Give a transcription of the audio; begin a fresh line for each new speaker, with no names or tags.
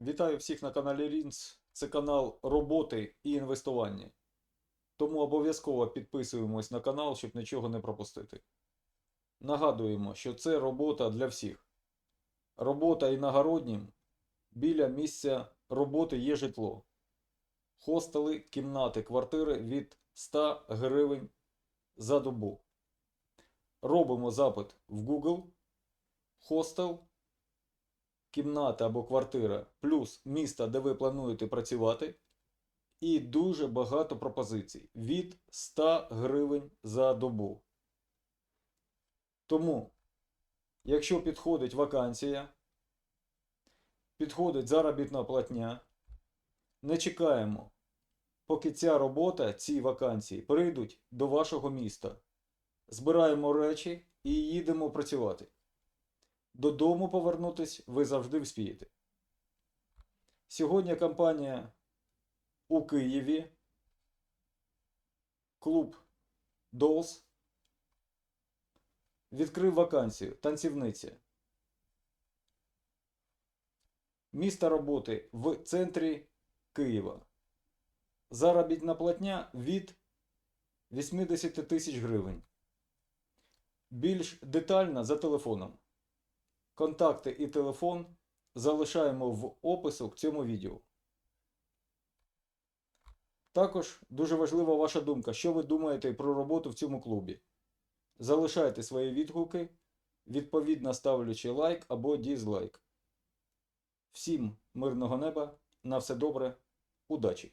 Вітаю всіх на каналі Рінс. Це канал роботи і інвестування. Тому обов'язково підписуємось на канал, щоб нічого не пропустити. Нагадуємо, що це робота для всіх. Робота іногороднім. Біля місця роботи є житло. Хостели, кімнати, квартири від 100 гривень за добу. Робимо запит в Google. Хостел кімната або квартира, плюс місто, де ви плануєте працювати, і дуже багато пропозицій від 100 гривень за добу. Тому, якщо підходить вакансія, підходить заробітна платня, не чекаємо, поки ця робота, ці вакансії прийдуть до вашого міста. Збираємо речі і їдемо працювати. Додому повернутись ви завжди вспієте. Сьогодні компанія у Києві, клуб Dolls відкрив вакансію танцівниця. Місто роботи в центрі Києва. Заробітна платня від 80 тисяч гривень. Більш детально за телефоном. Контакти і телефон залишаємо в опису к цьому відео. Також дуже важлива ваша думка, що ви думаєте про роботу в цьому клубі. Залишайте свої відгуки, відповідно ставлячи лайк або дізлайк. Всім мирного неба, на все добре, удачі!